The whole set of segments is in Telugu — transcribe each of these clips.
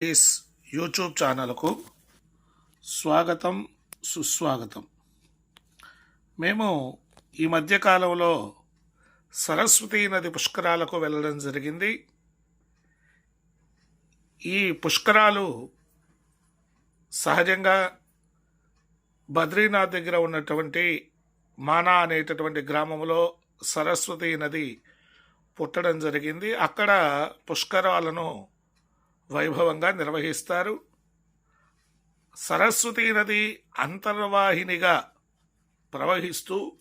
ఈస్ యూట్యూబ్ ఛానల్కు స్వాగతం సుస్వాగతం మేము ఈ మధ్యకాలంలో సరస్వతీ నది పుష్కరాలకు వెళ్ళడం జరిగింది ఈ పుష్కరాలు సహజంగా బద్రీనాథ్ దగ్గర ఉన్నటువంటి మానా అనేటటువంటి గ్రామంలో సరస్వతీ నది పుట్టడం జరిగింది అక్కడ పుష్కరాలను వైభవంగా నిర్వహిస్తారు. సరస్వతీ నది అంతర్వాహినిగా ప్రవహిస్తూ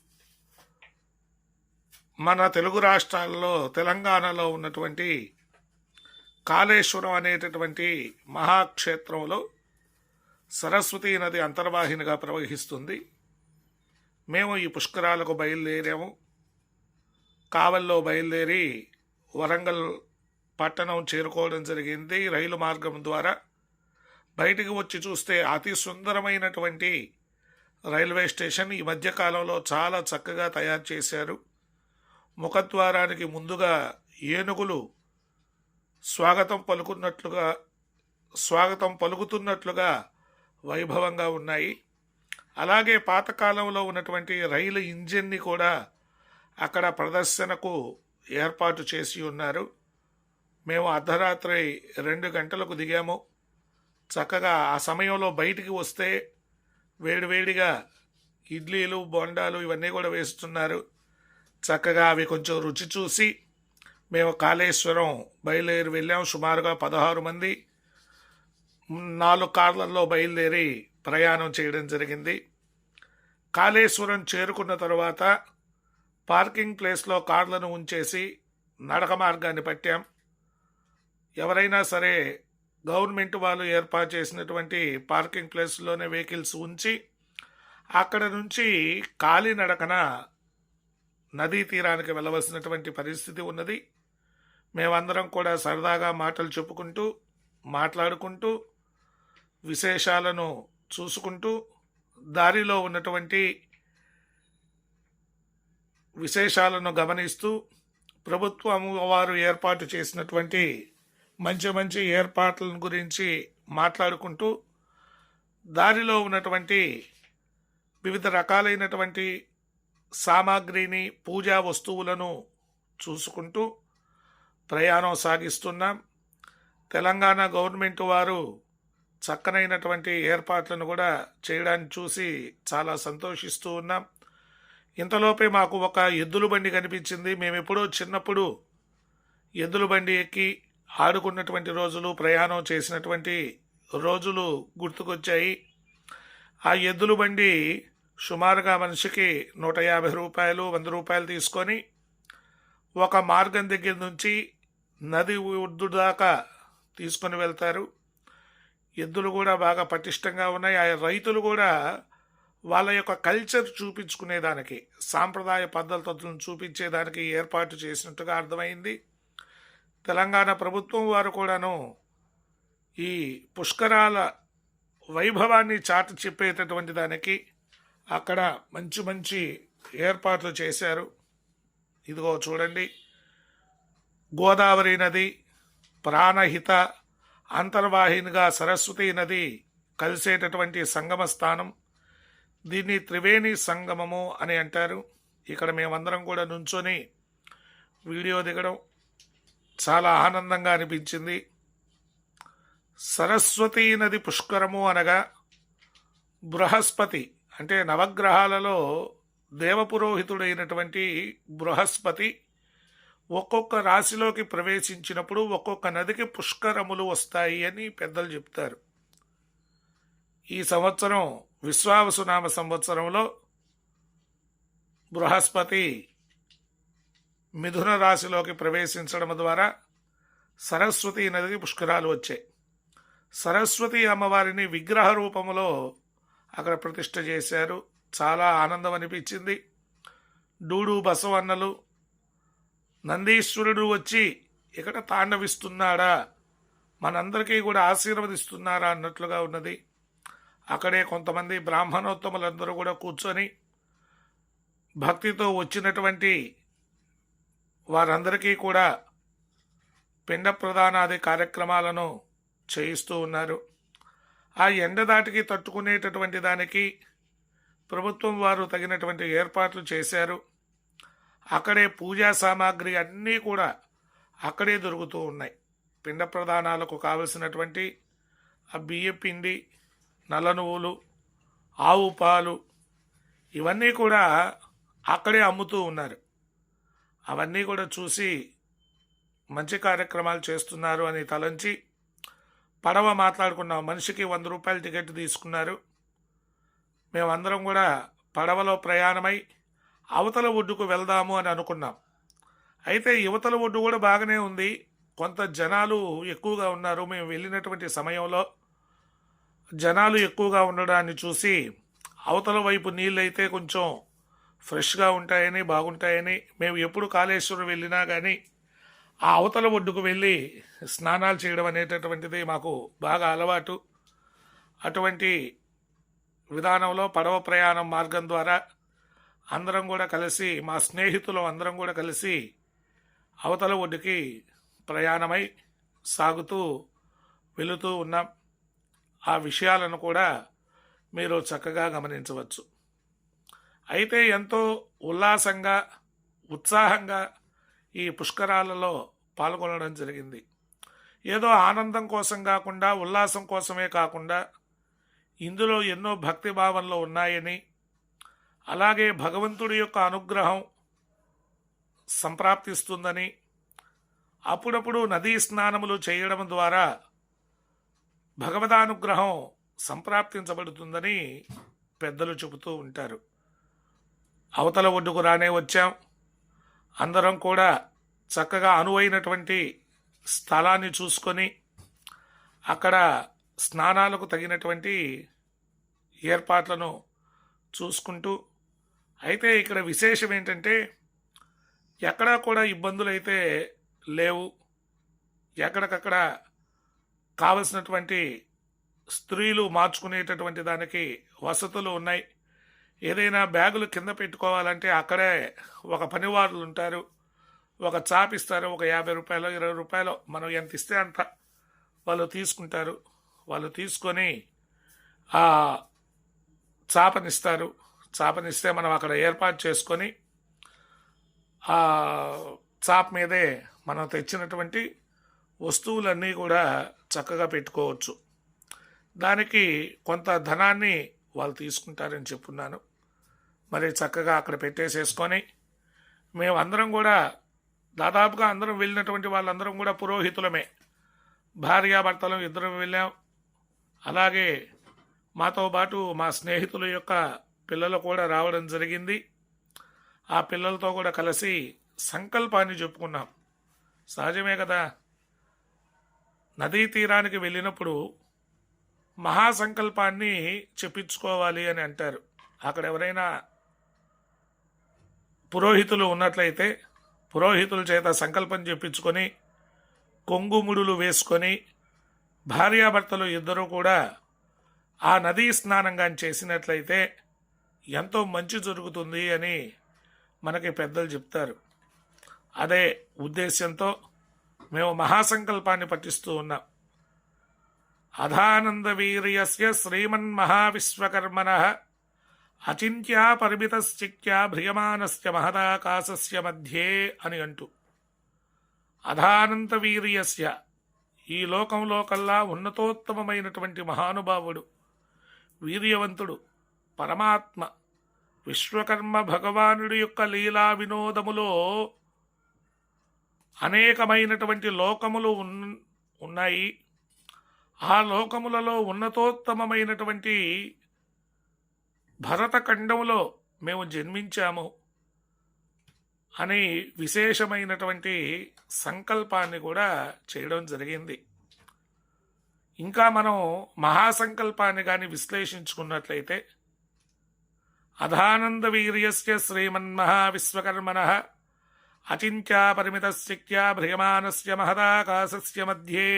మన తెలుగు రాష్ట్రాల్లో తెలంగాణలో ఉన్నటువంటి కాళేశ్వరం అనేటటువంటి మహాక్షేత్రంలో సరస్వతీ నది అంతర్వాహినిగా ప్రవహిస్తుంది. మేము ఈ పుష్కరాలకు బయలుదేరాము. కావల్లో బయలుదేరి వరంగల్ పట్టణం చేరుకోవడం జరిగింది. రైలు మార్గం ద్వారా బయటికి వచ్చి చూస్తే అతి సుందరమైనటువంటి రైల్వే స్టేషన్ ఈ మధ్యకాలంలో చాలా చక్కగా తయారు చేశారు. ముఖద్వారానికి ముందుగా ఏనుగులు స్వాగతం పలుకున్నట్లుగా స్వాగతం పలుకుతున్నట్లుగా వైభవంగా ఉన్నాయి. అలాగే పాతకాలంలో ఉన్నటువంటి రైలు ఇంజిన్ని కూడా అక్కడ ప్రదర్శనకు ఏర్పాటు చేసి ఉన్నారు. మేము అర్ధరాత్రి రెండు గంటలకు దిగాము. చక్కగా ఆ సమయంలో బయటికి వస్తే వేడివేడిగా ఇడ్లీలు బొండాలు ఇవన్నీ కూడా వేస్తున్నారు. చక్కగా అవి కొంచెం రుచి చూసి మేము కాళేశ్వరం బయలుదేరి వెళ్ళాం. సుమారుగా పదహారు మంది నాలుగు కార్లలో బయలుదేరి ప్రయాణం చేయడం జరిగింది. కాళేశ్వరం చేరుకున్న తర్వాత పార్కింగ్ ప్లేస్లో కార్లను ఉంచేసి నడక మార్గాన్ని పట్టాం. ఎవరైనా సరే గవర్నమెంట్ వాళ్ళు ఏర్పాటు చేసినటువంటి పార్కింగ్ ప్లేస్లోనే వెహికల్స్ ఉంచి అక్కడ నుంచి కాలినడకన నదీ తీరానికి వెళ్ళవలసినటువంటి పరిస్థితి ఉన్నది. మేమందరం కూడా సరదాగా మాటలు చెప్పుకుంటూ మాట్లాడుకుంటూ విశేషాలను చూసుకుంటూ దారిలో ఉన్నటువంటి విశేషాలను గమనిస్తూ ప్రభుత్వం వారు ఏర్పాటు చేసినటువంటి మంచి మంచి ఏర్పాట్ల గురించి మాట్లాడుకుంటూ దారిలో ఉన్నటువంటి వివిధ రకాలైనటువంటి సామాగ్రిని పూజా వస్తువులను చూసుకుంటూ ప్రయాణం సాగిస్తున్నాం. తెలంగాణ గవర్నమెంట్ వారు చక్కనైనటువంటి ఏర్పాట్లను కూడా చేయడాన్ని చూసి చాలా సంతోషిస్తూ ఉన్నాం. ఇంతలోపే మాకు ఒక ఎద్దుల బండి కనిపించింది. మేము ఎప్పుడో చిన్నప్పుడు ఎద్దుల బండి ఎక్కి ఆడుకున్నటువంటి రోజులు ప్రయాణం చేసినటువంటి రోజులు గుర్తుకొచ్చాయి. ఆ ఎద్దుల బండి సుమారుగా మనిషికి నూట యాభై రూపాయలు వంద రూపాయలు తీసుకొని ఒక మార్గం దగ్గర నుంచి నది ఒడ్డు దాకా తీసుకొని వెళ్తారు. ఎద్దులు కూడా బాగా పటిష్టంగా ఉన్నాయి. ఆ రైతులు కూడా వాళ్ళ యొక్క కల్చర్ చూపించుకునేదానికి సాంప్రదాయ పద్ధతులను చూపించేదానికి ఏర్పాటు చేసినట్టుగా అర్థమైంది. తెలంగాణ ప్రభుత్వం వారు కూడాను ఈ పుష్కరాల వైభవాన్ని చాటు చెప్పేటటువంటి దానికి అక్కడ మంచి మంచి ఏర్పాట్లు చేశారు. ఇదిగో చూడండి. గోదావరి నది ప్రాణహిత అంతర్వాహినిగా సరస్వతి నది కలిసేటటువంటి సంగమ స్థానం. దీన్ని త్రివేణి సంగమము అని అంటారు. ఇక్కడ మేమందరం కూడా నుంచొని వీడియో దిగడం చాలా ఆనందంగా అనిపించింది. సరస్వతీ నది పుష్కరము అనగా బృహస్పతి అంటే నవగ్రహాలలో దేవపురోహితుడైనటువంటి బృహస్పతి ఒక్కొక్క రాశిలోకి ప్రవేశించినప్పుడు ఒక్కొక్క నదికి పుష్కరములు వస్తాయి అని పెద్దలు చెప్తారు. ఈ సంవత్సరం విశ్వావసునామ సంవత్సరంలో బృహస్పతి మిథున రాశిలోకి ప్రవేశించడం ద్వారా సరస్వతి నదికి పుష్కరాలు వచ్చాయి. సరస్వతి అమ్మవారిని విగ్రహ రూపంలో అక్కడ ప్రతిష్ట చేశారు. చాలా ఆనందం అనిపించింది. డూడు బసవన్నలు నందీశ్వరుడు వచ్చి ఇక్కడ తాండవిస్తున్నాడా? మనందరికీ కూడా ఆశీర్వదిస్తున్నారా అన్నట్లుగా ఉన్నది. అక్కడే కొంతమంది బ్రాహ్మణోత్తములందరూ కూడా కూర్చొని భక్తితో వచ్చినటువంటి వారందరికీ కూడా పిండ ప్రదానాది కార్యక్రమాలను చేయిస్తూ ఉన్నారు. ఆ ఎండ దాటికి తట్టుకునేటటువంటి దానికి ప్రభుత్వం వారు తగినటువంటి ఏర్పాట్లు చేశారు. అక్కడే పూజా సామాగ్రి అన్నీ కూడా అక్కడే దొరుకుతూ ఉన్నాయి. పిండ ప్రదానాలకు కావలసినటువంటి ఆ బియ్య పిండి నల్ల నువ్వులు ఆవు పాలు ఇవన్నీ కూడా అక్కడే అమ్ముతూ ఉన్నారు. అవన్నీ కూడా చూసి మంచి కార్యక్రమాలు చేస్తున్నారు అని తలంచి పడవ మాట్లాడుకున్నాం. మనిషికి వంద రూపాయల టికెట్ తీసుకున్నారు. మేమందరం కూడా పడవలో ప్రయాణమై అవతల ఒడ్డుకు వెళ్దాము అని అనుకున్నాం. అయితే యువతల ఒడ్డు కూడా బాగానే ఉంది. కొంత జనాలు ఎక్కువగా ఉన్నారు. మేము వెళ్ళినటువంటి సమయంలో జనాలు ఎక్కువగా ఉండడాన్ని చూసి అవతల వైపు నీళ్ళు అయితే కొంచెం ఫ్రెష్గా ఉంటాయని బాగుంటాయని మేము ఎప్పుడు కాళేశ్వరం వెళ్ళినా కానీ ఆ అవతల ఒడ్డుకు వెళ్ళి స్నానాలు చేయడం అనేటటువంటిది మాకు బాగా అలవాటు. అటువంటి విధానంలో పడవ ప్రయాణం మార్గం ద్వారా అందరం కూడా కలిసి మా స్నేహితులు అందరం కూడా కలిసి అవతల ఒడ్డుకి ప్రయాణమై సాగుతూ వెళుతూ ఉన్నాం. ఆ విషయాలను కూడా మీరు చక్కగా గమనించవచ్చు. అయితే ఎంతో ఉల్లాసంగా ఉత్సాహంగా ఈ పుష్కరాలలో పాల్గొనడం జరిగింది. ఏదో ఆనందం కోసం కాకుండా ఉల్లాసం కోసమే కాకుండా ఇందులో ఎన్నో భక్తి భావంలో ఉన్నాయని అలాగే భగవంతుడి యొక్క అనుగ్రహం సంప్రాప్తిస్తుందని అప్పుడప్పుడు నదీ స్నానములు చేయడం ద్వారా భగవదానుగ్రహం సంప్రాప్తించబడుతుందని పెద్దలు చెబుతూ ఉంటారు. అవతల ఒడ్డుకు రానే వచ్చాం. అందరం కూడా చక్కగా అనువైనటువంటి స్థలాన్ని చూసుకొని అక్కడ స్నానాలకు తగినటువంటి ఏర్పాట్లను చూసుకుంటూ అయితే ఇక్కడ విశేషం ఏంటంటే ఎక్కడా కూడా ఇబ్బందులు అయితే లేవు. ఎక్కడికక్కడ కావలసినటువంటి స్త్రీలు మార్చుకునేటటువంటి దానికి వసతులు ఉన్నాయి. ఏదైనా బ్యాగులు కింద పెట్టుకోవాలంటే అక్కడే ఒక పనివారులు ఉంటారు. ఒక చాప్ ఇస్తారు. ఒక యాభై రూపాయలు ఇరవై రూపాయలు. మనం ఎంత ఇస్తే అంత వాళ్ళు తీసుకుంటారు. వాళ్ళు తీసుకొని ఆ చాపనిస్తారు. చాపనిస్తే మనం అక్కడ ఏర్పాటు చేసుకొని ఆ చాప్ మీదే మనం తెచ్చినటువంటి వస్తువులన్నీ కూడా చక్కగా పెట్టుకోవచ్చు. దానికి కొంత ధనాన్ని వాళ్ళు తీసుకుంటారని చెప్పున్నాను. మరి చక్కగా అక్కడ పెట్టేసేసుకొని మేము అందరం కూడా దాదాపుగా అందరం వెళ్ళినటువంటి వాళ్ళందరం కూడా పురోహితులమే. భార్యాభర్తలు ఇద్దరం వెళ్ళాం. అలాగే మాతో పాటు మా స్నేహితుల యొక్క పిల్లలు కూడా రావడం జరిగింది. ఆ పిల్లలతో కూడా కలిసి సంకల్పాన్ని చెప్పుకున్నాం. సహజమే కదా. నదీ తీరానికి వెళ్ళినప్పుడు మహాసంకల్పాన్ని చెప్పించుకోవాలి అని అంటారు. అక్కడ ఎవరైనా పురోహితులు ఉన్నట్లయితే పురోహితుల చేత సంకల్పం చెప్పించుకొని కొంగుముడులు వేసుకొని భార్యాభర్తలు ఇద్దరూ కూడా ఆ నదీ స్నానంగా చేసినట్లయితే ఎంతో మంచి జరుగుతుంది అని మనకి పెద్దలు చెప్తారు. అదే ఉద్దేశ్యంతో మేము మహాసంకల్పాన్ని పఠిస్తూ ఉన్నాం. అధానంద వీర్యస్య శ్రీమన్మహావిశ్వకర్మణ అచింత్యా పరిమితశ్చిత్యా భ్రియమానస్య మహదాకాశస్య మధ్యే అని అంటూ. అధానంత వీర్యస్య ఈ లోకంలో కల్లా ఉన్నతోత్తమమైనటువంటి మహానుభావుడు వీర్యవంతుడు పరమాత్మ విశ్వకర్మ భగవానుడి యొక్క లీలా వినోదములో అనేకమైనటువంటి లోకములు ఉన్- ఉన్నాయి. ఆ లోకములలో ఉన్నతోత్తమమైనటువంటి భరతఖండంలో మేము జన్మించాము అని విశేషమైనటువంటి సంకల్పాన్ని కూడా చేయడం జరిగింది. ఇంకా మనం మహాసంకల్పాన్ని కానీ విశ్లేషించుకున్నట్లయితే అధానంద వీర్యస్య శ్రీమన్మహావిశ్వకర్మణ అచింత్యా పరిమితశక్త్యా భ్రియమానస్య మహదాకాశస్య మధ్యే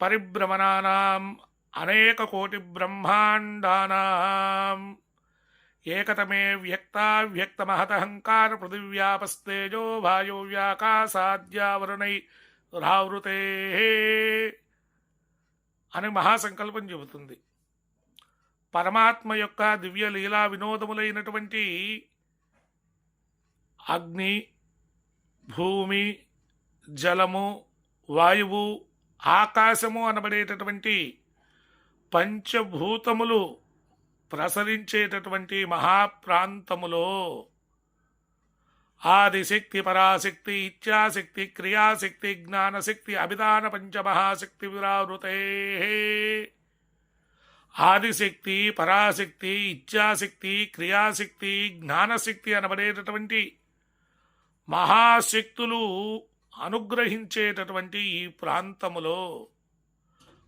పరిభ్రమణానాం అనేక కోటి బ్రహ్మాండానాం. ఏకతమే వ్యక్తావ్యక్తమహతహంకార పృథివ్యాపస్తేజో వాయువ్యాకాశాద్యావరణై రావృతే. అని మహాసంకల్పం చెబుతుంది. పరమాత్మ యొక్క దివ్య లీలా వినోదములైనటువంటి అగ్ని భూమి జలము వాయువు ఆకాశము అనబడేటటువంటి పంచభూతములు ప్రసరించేటటువంటి మహాప్రాంతములో ఆదిశక్తి పరాశక్తి ఇచ్ఛాశక్తి క్రియాశక్తి జ్ఞానశక్తి అభిధాన పంచమహాశక్తి విరావృతే. ఆదిశక్తి పరాశక్తి ఇచ్ఛాశక్తి క్రియాశక్తి జ్ఞానశక్తి అనబడేటటువంటి మహాశక్తులు అనుగ్రహించేటటువంటి ఈ ప్రాంతములో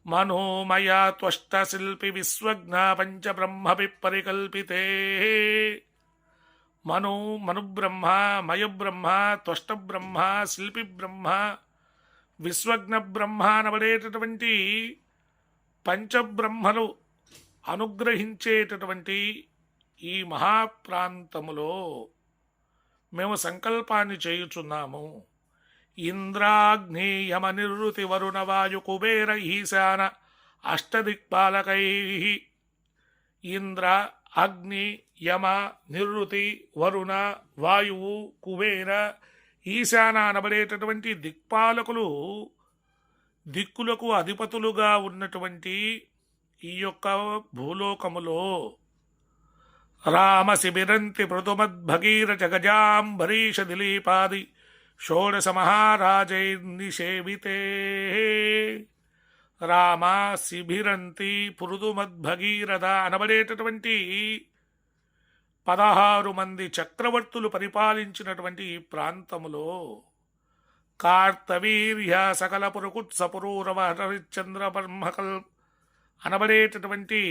మనోమయ త్వష్ట శిల్పి విశ్వజ్ఞ పంచబ్రహ్మపి పరికల్పితే. మను మనుబ్రహ్మ మయబ్రహ్మ త్వష్టబ్రహ్మ శిల్పి బ్రహ్మ విశ్వజ్ఞ బ్రహ్మ అనబడేటటువంటి పంచబ్రహ్మలు అనుగ్రహించేటటువంటి ఈ మహాప్రాంతములో మేము సంకల్పాన్ని చేయుచున్నాము. ఇంద్రాగ్నేయమ నివృతి వరుణ వాయు కుబేర ఈశాన అష్టదిక్పాలకై ఇంద్ర అగ్ని యమ నిరుతి వరుణ వాయువు కుబేర ఈశాన అనబడేటటువంటి దిక్పాలకులు దిక్కులకు అధిపతులుగా ఉన్నటువంటి ఈ యొక్క భూలోకములో రామ శిబిరంతి మృదుమద్భగీరథ గజాంబరీష దిలీపాది షోడశమహారాజైర్నిషేవితే. రామ శిభిరంతి పురుదుమద్భగీరథ అనబడేటటువంటి పదహారు మంది చక్రవర్తులు పరిపాలించినటువంటి ఈ ప్రాంతములో కార్తవీర్య సకల పురుకుత్సపురూరవ హరిశ్చంద్ర బ్రహ్మకల్ అనబడేటటువంటి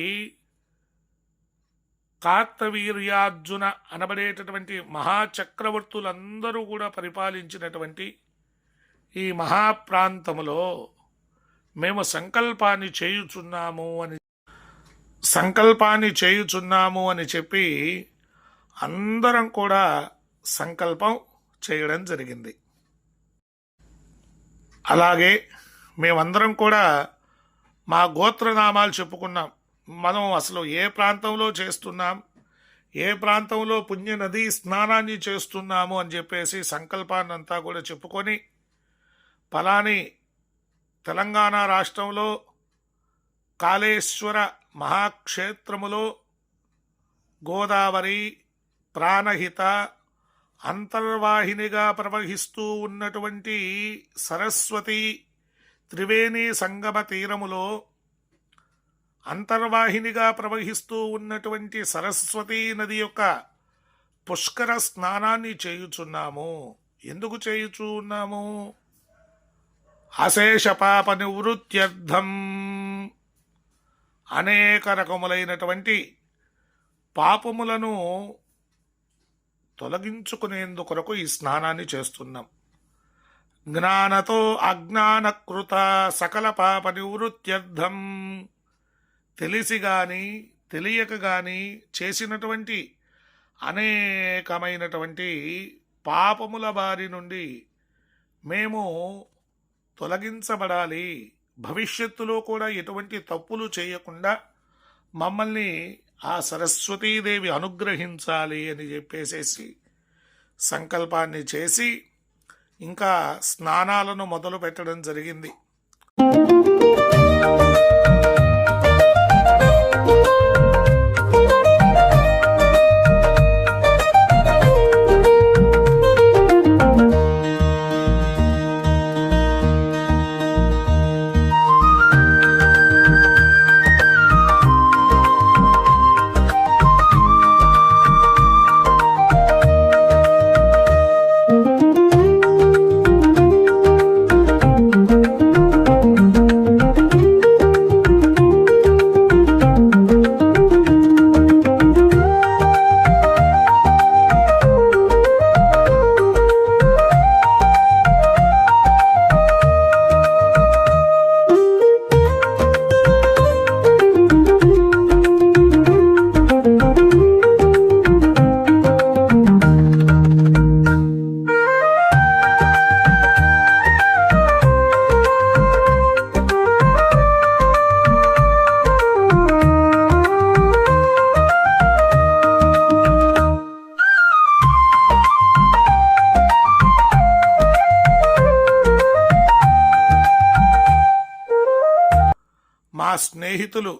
కార్తవీర్యార్జున అనబడేటటువంటి మహాచక్రవర్తులందరూ కూడా పరిపాలించినటువంటి ఈ మహాప్రాంతములో మేము సంకల్పాన్ని చేయుచున్నాము అని సంకల్పాన్ని చేయుచున్నాము అని చెప్పి అందరం కూడా సంకల్పం చేయడం జరిగింది. అలాగే మేమందరం కూడా మా గోత్రనామాలు చెప్పుకున్నాం. మనం అసలు ఏ ప్రాంతంలో చేస్తున్నాం? ఏ ప్రాంతంలో పుణ్యనది స్నానాన్ని చేస్తున్నాము అని చెప్పేసి సంకల్పాన్నంతా కూడా చెప్పుకొని పలాని తెలంగాణ రాష్ట్రంలో కాళేశ్వర మహాక్షేత్రములో గోదావరి ప్రాణహిత అంతర్వాహినిగా ప్రవహిస్తూ ఉన్నటువంటి సరస్వతి త్రివేణి సంగమ తీరములో అంతర్వాహినిగా ప్రవహిస్తూ ఉన్నటువంటి సరస్వతీ నది యొక్క పుష్కర స్నానాన్ని చేయుచున్నాము. ఎందుకు చేయుచూ ఉన్నాము అశేష పాప నివృత్త్యర్థం. అనేక రకములైనటువంటి పాపములను తొలగించుకునేందుకొరకు ఈ స్నానాన్ని చేస్తున్నాం. జ్ఞానతో అజ్ఞానకృత సకల పాప నివృత్త్యర్థం. తెలిసి గాని తెలియక గాని చేసినటువంటి అనేకమైనటువంటి పాపముల బారి నుండి మేము తొలగించబడాలి. భవిష్యత్తులో కూడా ఎటువంటి తప్పులు చేయకుండా మమ్మల్ని ఆ సరస్వతీదేవి అనుగ్రహించాలి అని చెప్పేసేసి సంకల్పాన్ని చేసి ఇంకా స్నానాలను మొదలు పెట్టడం జరిగింది. రహితులు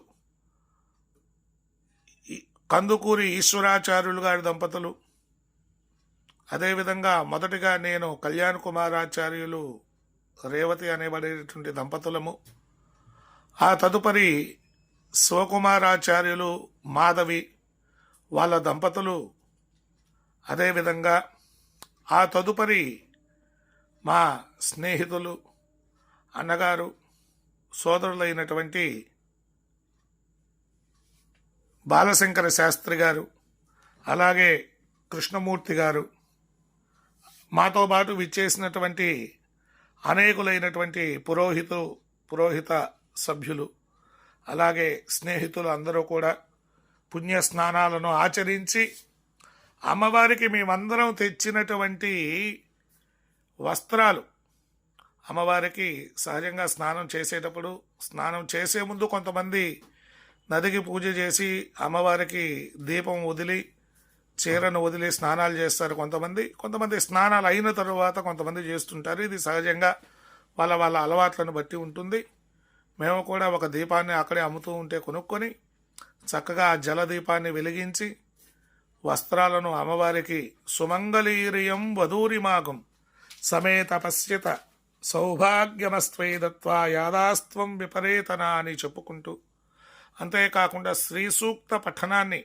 కందుకూరి ఈశ్వరాచార్యులు గారి దంపతులు. అదేవిధంగా మొదటిగా నేను కళ్యాణ్ కుమారాచార్యులు రేవతి అనేబడేటువంటి దంపతులము. ఆ తదుపరి శివకుమారాచార్యులు మాధవి వాళ్ళ దంపతులు. అదేవిధంగా ఆ తదుపరి మా స్నేహితులు అన్నగారు సోదరులైనటువంటి బాలశంకర శాస్త్రి గారు అలాగే కృష్ణమూర్తి గారు మాతో పాటు విచ్చేసినటువంటి అనేకులైనటువంటి పురోహితు పురోహిత సభ్యులు అలాగే స్నేహితులు అందరూ కూడా పుణ్య స్నానాలను ఆచరించి అమ్మవారికి మేమందరం తెచ్చినటువంటి వస్త్రాలు అమ్మవారికి సహజంగా స్నానం చేసేటప్పుడు స్నానం చేసే ముందు కొంతమంది నదికి పూజ చేసి అమ్మవారికి దీపం వదిలి చీరను వదిలి స్నానాలు చేస్తారు కొంతమంది. కొంతమంది స్నానాలు అయిన తరువాత కొంతమంది చేస్తుంటారు. ఇది సహజంగా వాళ్ళ వాళ్ళ అలవాట్లను బట్టి ఉంటుంది. మేము కూడా ఒక దీపాన్ని అక్కడే అమ్ముతూ ఉంటే కొనుక్కొని చక్కగా ఆ జల దీపాన్ని వెలిగించి వస్త్రాలను అమ్మవారికి సుమంగళీరియం వధూరిమాగం సమే తపస్యత సౌభాగ్యమస్త్వై దత్వా యాదాస్త్వం విపరీతన అని చెప్పుకుంటూ అంతేకాకుండా శ్రీ సూక్త పఠనాన్ని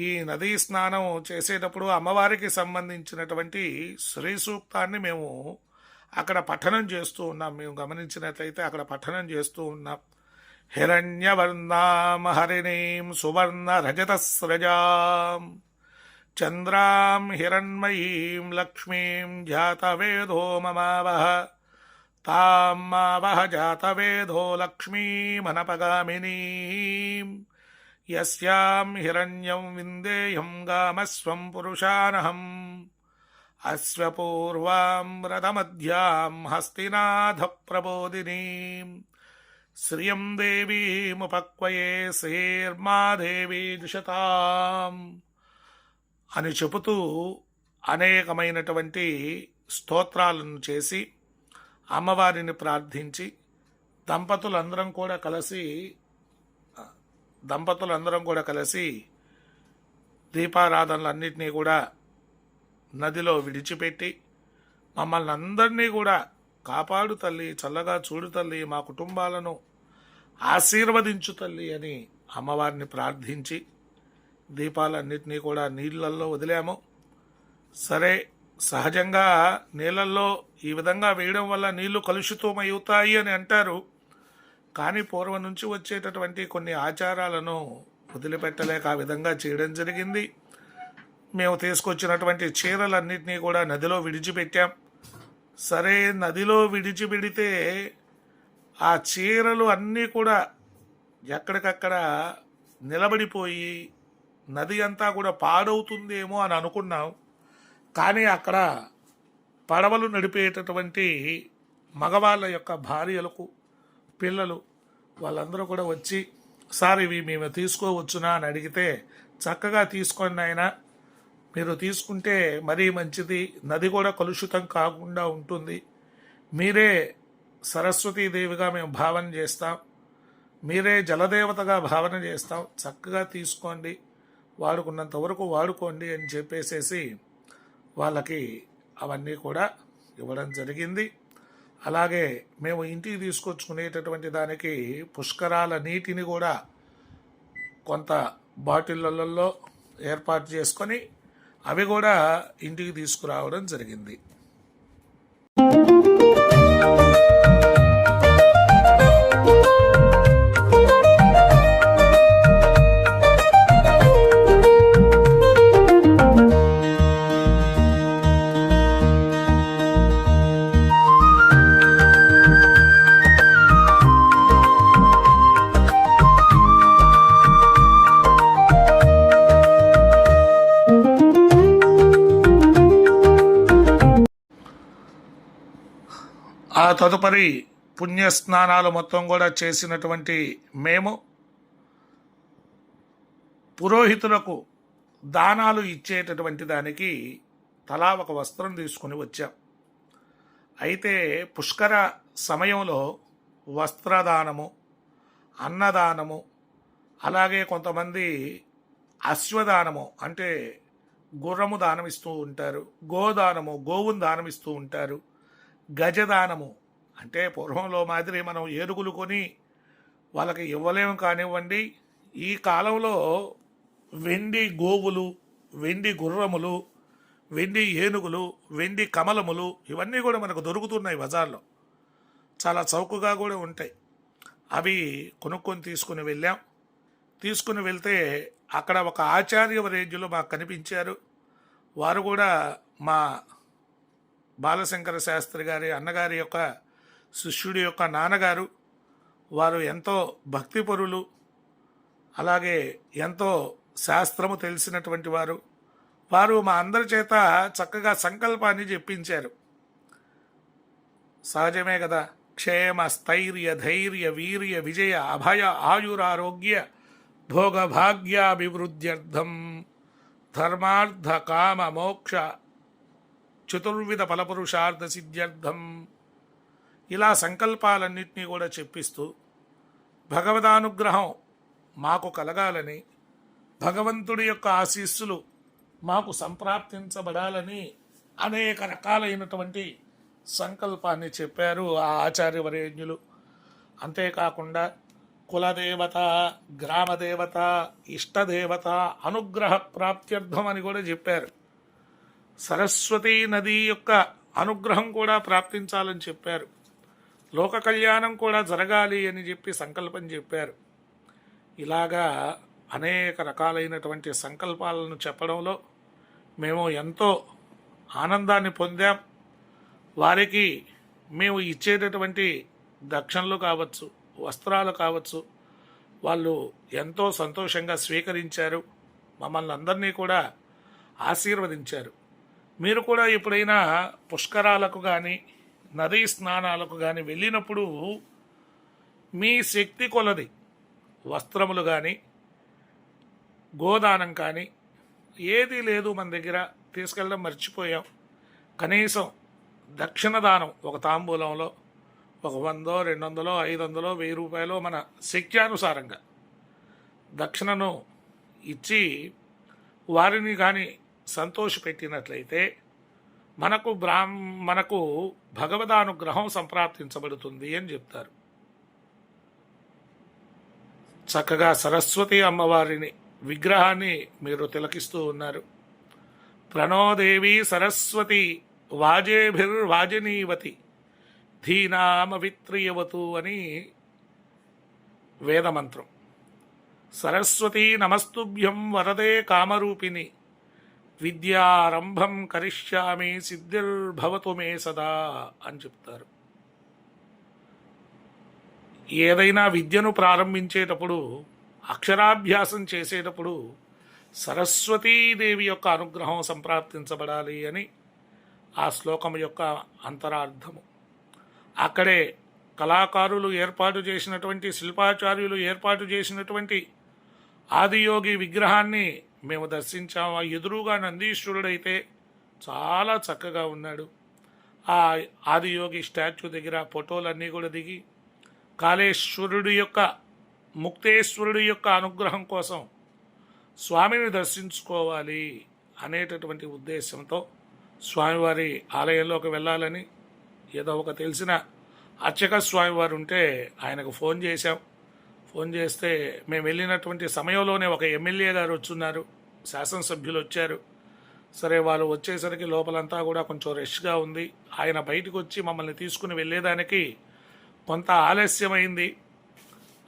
ఈ నదీ స్నానం చేసేటప్పుడు అమ్మవారికి సంబంధించినటువంటి శ్రీ సూక్తాన్ని మేము అక్కడ పఠనం చేస్తూ ఉన్నాం. మేము గమనించినట్లయితే అక్కడ పఠనం చేస్తూ ఉన్నాం. హిరణ్యవర్ణాం హరిణీం సువర్ణ రజతస్రజాం చంద్రాం హిరణ్మయీం లక్ష్మీం జాతవేదో మమావహ. తాం మావహ జాతవేదో లక్ష్మీమనపగామినీం యస్యాం హిరణ్యం విందేయం గామస్వం పురుషానహం అస్వ పూర్వాం రథమధ్యాం హస్తినాథ ప్రబోధినీం శ్రియం దేవీముపక్వయే శ్రీర్మాదేవీ దుషతాం అని చెబుతూ అనేకమైనటువంటి స్తోత్రాలను చేసి అమ్మవారిని ప్రార్థించి దంపతులందరం కూడా కలిసి దంపతులందరం కూడా కలిసి దీపారాధనలన్నింటినీ కూడా నదిలో విడిచిపెట్టి మమ్మల్ని అందరినీ కూడా కాపాడు తల్లి చల్లగా చూడు తల్లి మా కుటుంబాలను ఆశీర్వదించు తల్లి అని అమ్మవారిని ప్రార్థించి దీపాలన్నింటినీ కూడా నీళ్ళల్లో వదిలాము. సరే సహజంగా నీళ్ళల్లో ఈ విధంగా వేయడం వల్ల నీళ్ళు కలుషితమవుతాయి అని అంటారు. కానీ పూర్వం నుంచి వచ్చేటటువంటి కొన్ని ఆచారాలను వదిలిపెట్టలేక ఆ విధంగా చేయడం జరిగింది. మేము తీసుకొచ్చినటువంటి చీరలన్నింటినీ కూడా నదిలో విడిచిపెట్టాం. సరే నదిలో విడిచిపెడితే ఆ చీరలు అన్నీ కూడా ఎక్కడికక్కడ నిలబడిపోయి నది అంతా కూడా పాడవుతుందేమో అని అనుకున్నాం. కానీ అక్కడ పడవలు నడిపేటటువంటి మగవాళ్ళ యొక్క భార్యలకు పిల్లలు వాళ్ళందరూ కూడా వచ్చి సార్ ఇవి మేము తీసుకోవచ్చునా? అని అడిగితే చక్కగా తీసుకోండి ఆయన మీరు తీసుకుంటే మరీ మంచిది. నది కూడా కలుషితం కాకుండా ఉంటుంది. మీరే సరస్వతీదేవిగా మేము భావన చేస్తాం. మీరే జలదేవతగా భావన చేస్తాం. చక్కగా తీసుకోండి. వాడుకున్నంత వరకు వాడుకోండి అని చెప్పేసేసి వాళ్ళకి అవన్నీ కూడా ఇవ్వడం జరిగింది. అలాగే మేము ఇంటికి తీసుకొచ్చుకునేటటువంటి దానికి పుష్కరాల నీటిని కూడా కొంత బాటిళ్ళల్లో ఏర్పాటు చేసుకొని అవి కూడా ఇంటికి తీసుకురావడం జరిగింది. ఆ తదుపరి పుణ్యస్నానాలు మొత్తం కూడా చేసినటువంటి మేము పురోహితులకు దానాలు ఇచ్చేటటువంటి దానికి తలా ఒక వస్త్రం తీసుకుని వచ్చాం. అయితే పుష్కర సమయంలో వస్త్రదానము అన్నదానము అలాగే కొంతమంది అశ్వదానము అంటే గుర్రము దానం ఇస్తూ ఉంటారు గోదానము గోవును దానం ఇస్తూ ఉంటారు గజదానము. అంటే పూర్వంలో మాదిరి మనం ఏనుగులు కొని వాళ్ళకి ఇవ్వలేము కానివ్వండి ఈ కాలంలో వెండి గోవులు వెండి గుర్రములు వెండి ఏనుగులు వెండి కమలములు ఇవన్నీ కూడా మనకు దొరుకుతున్నాయి బజార్లో. చాలా చౌకగా కూడా ఉంటాయి. అవి కొనుక్కొని తీసుకుని వెళ్ళాం. తీసుకుని వెళ్తే అక్కడ ఒక ఆచార్య రేంజ్లో మాకు కనిపించారు. వారు కూడా మా బాలశంకర శాస్త్రి గారి అన్నగారి యొక్క శిష్యుడి యొక్క నాన్నగారు వారు ఎంతో భక్తిపరులు అలాగే ఎంతో శాస్త్రము తెలిసినటువంటి వారు. వారు మా అందరి చేత చక్కగా సంకల్పాన్ని చెప్పించారు. సహజమే కదా. క్షేమ స్థైర్య ధైర్య వీర్య విజయ అభయ ఆయురారోగ్య భోగభాగ్యాభివృద్ధ్యర్థం. ధర్మార్థ కామ మోక్ష చతుర్విధ ఫలపురుషార్థ సిద్ధ్యర్థం ఇలా సంకల్పాలన్నింటినీ కూడా చెప్పిస్తూ భగవదానుగ్రహం మాకు కలగాలని భగవంతుడి యొక్క ఆశీస్సులు మాకు సంప్రాప్తించబడాలని అనేక రకాలైనటువంటి సంకల్పాన్ని చెప్పారు ఆ ఆచార్యవరేణ్యులు అంతేకాకుండా కులదేవత గ్రామదేవత ఇష్టదేవత అనుగ్రహ ప్రాప్త్యర్థం అని కూడా చెప్పారు. సరస్వతీ నది యొక్క అనుగ్రహం కూడా ప్రాప్తించాలని చెప్పారు. లోక కళ్యాణం కూడా జరగాలి అని చెప్పి సంకల్పం చెప్పారు. ఇలాగా అనేక రకాలైనటువంటి సంకల్పాలను చెప్పడంలో మేము ఎంతో ఆనందాన్ని పొందాం. వారికి మేము ఇచ్చేటటువంటి దక్షిణలు కావచ్చు వస్త్రాలు కావచ్చు వాళ్ళు ఎంతో సంతోషంగా స్వీకరించారు. మమ్మల్ని అందరినీ కూడా ఆశీర్వదించారు. మీరు కూడా ఎప్పుడైనా పుష్కరాలకు కానీ నదీ స్నానాలకు కానీ వెళ్ళినప్పుడు మీ శక్తి కొలది. వస్త్రములు కానీ గోదానం కానీ ఏది లేదు మన దగ్గర తీసుకెళ్ళడం మర్చిపోయాం. కనీసం దక్షిణ దానం ఒక తాంబూలంలో ఒక వందో రెండు వందలో ఐదు వందలో వెయ్యి రూపాయలు మన శక్త్యానుసారంగా దక్షిణను ఇచ్చి వారిని కానీ సంతోషపెట్టినట్లయితే మనకు బ్రాహ్మ మనకు భగవదానుగ్రహం సంప్రాప్తించబడుతుంది అని చెప్తారు. చక్కగా సరస్వతి అమ్మవారిని విగ్రహాన్ని మీరు తిలకిస్తూ ఉన్నారు. ప్రణోదేవి సరస్వతి వాజేభిర్వాజనీవతి ధీనామవిత్రియవతు అని వేదమంత్రం. సరస్వతి నమస్తుభ్యం వరదే కామరూపిణి విద్యారంభం కరిష్యామి సిద్ధిర్భవతు మే సదా అని చెప్తారు. ఏదైనా విద్యను ప్రారంభించేటప్పుడు అక్షరాభ్యాసం చేసేటప్పుడు సరస్వతీదేవి యొక్క అనుగ్రహం సంప్రాప్తించబడాలి అని ఆ శ్లోకం యొక్క అంతరార్థము. అక్కడే కళాకారులు ఏర్పాటు చేసినటువంటి శిల్పాచార్యులు ఏర్పాటు చేసినటువంటి ఆదియోగి విగ్రహాన్ని మేము దర్శించాము? ఆ ఎదురుగా నందీశ్వరుడైతే చాలా చక్కగా ఉన్నాడు. ఆ ఆదియోగి స్టాచ్యూ దగ్గర ఫోటోలన్నీ కూడా దిగి కాళేశ్వరుడి యొక్క ముక్తేశ్వరుడి యొక్క అనుగ్రహం కోసం స్వామిని దర్శించుకోవాలి అనేటటువంటి ఉద్దేశంతో స్వామివారి ఆలయంలోకి వెళ్ళాలని ఏదో ఒక తెలిసిన అర్చక స్వామివారు ఉంటే ఆయనకు ఫోన్ చేశాం. ఫోన్ చేస్తే మేము వెళ్ళినటువంటి సమయంలోనే ఒక ఎమ్మెల్యే గారు వచ్చున్నారు. శాసనసభ్యులు వచ్చారు. సరే వాళ్ళు వచ్చేసరికి లోపలంతా కూడా కొంచెం రష్గా ఉంది. ఆయన బయటకు వచ్చి మమ్మల్ని తీసుకుని వెళ్ళేదానికి కొంత ఆలస్యమైంది.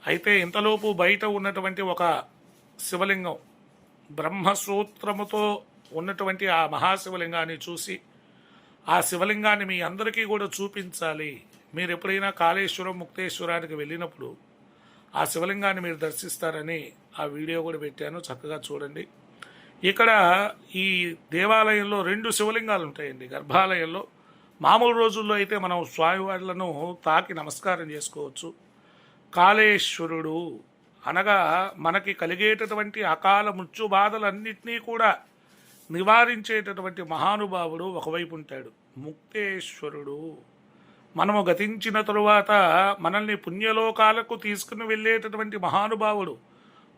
అయితే ఇంతలోపు బయట ఉన్నటువంటి ఒక శివలింగం బ్రహ్మసూత్రముతో ఉన్నటువంటి ఆ మహాశివలింగాన్ని చూసి ఆ శివలింగాన్ని మీ అందరికీ కూడా చూపించాలి. మీరు ఎప్పుడైనా కాళేశ్వరం ముక్తేశ్వరానికి వెళ్ళినప్పుడు ఆ శివలింగాన్ని మీరు దర్శిస్తారని ఆ వీడియో కూడా పెట్టాను. చక్కగా చూడండి. ఇక్కడ ఈ దేవాలయంలో రెండు శివలింగాలు ఉంటాయండి. గర్భాలయంలో మామూలు రోజుల్లో అయితే మనం స్వామివార్లను తాకి నమస్కారం చేసుకోవచ్చు. కాళేశ్వరుడు అనగా మనకి కలిగేటటువంటి అకాల మృత్యు బాధలన్నింటినీ కూడా నివారించేటటువంటి మహానుభావుడు ఒకవైపు ఉంటాడు. ముక్తేశ్వరుడు. మనము గతించిన తరువాత మనల్ని పుణ్యలోకాలకు తీసుకుని వెళ్ళేటటువంటి మహానుభావుడు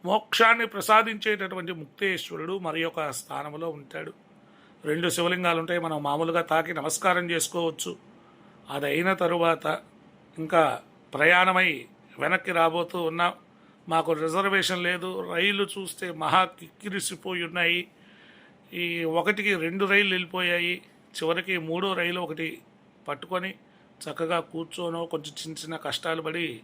మోక్షాన్ని ప్రసాదించేటటువంటి ముక్తేశ్వరుడు మరి ఒక స్థానంలో ఉంటాడు. రెండు శివలింగాలు ఉంటాయి మనం మామూలుగా తాకి నమస్కారం చేసుకోవచ్చు. అది అయిన తరువాత ఇంకా ప్రయాణమై వెనక్కి రాబోతూ ఉన్నాం మాకు రిజర్వేషన్ లేదు. రైలు చూస్తే మహా కిక్కిరిసిపోయి ఉన్నాయి ఈ ఒకటికి రెండు రైళ్ళు వెళ్ళిపోయాయి. చివరికి మూడో రైలు ఒకటి పట్టుకొని చక్కగా కూర్చోనో కొంచెం చిన్న చిన్న కష్టాలు పడి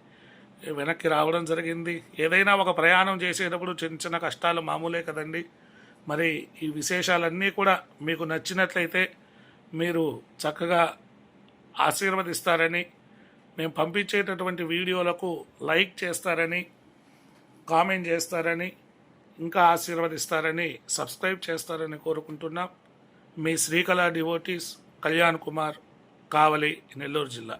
వెనక్కి రావడం జరిగింది. ఏదైనా ఒక ప్రయాణం చేసేటప్పుడు చిన్న చిన్న కష్టాలు మామూలే కదండి. మరి ఈ విశేషాలన్నీ కూడా మీకు నచ్చినట్లయితే మీరు చక్కగా ఆశీర్వదిస్తారని మేము పంపించేటటువంటి వీడియోలకు లైక్ చేస్తారని కామెంట్ చేస్తారని ఇంకా ఆశీర్వదిస్తారని సబ్స్క్రైబ్ చేస్తారని కోరుకుంటున్నాం. మీ శ్రీకళ డివోటీస్ కళ్యాణ్ కుమార్ కావలి నెల్లూరు జిల్లా.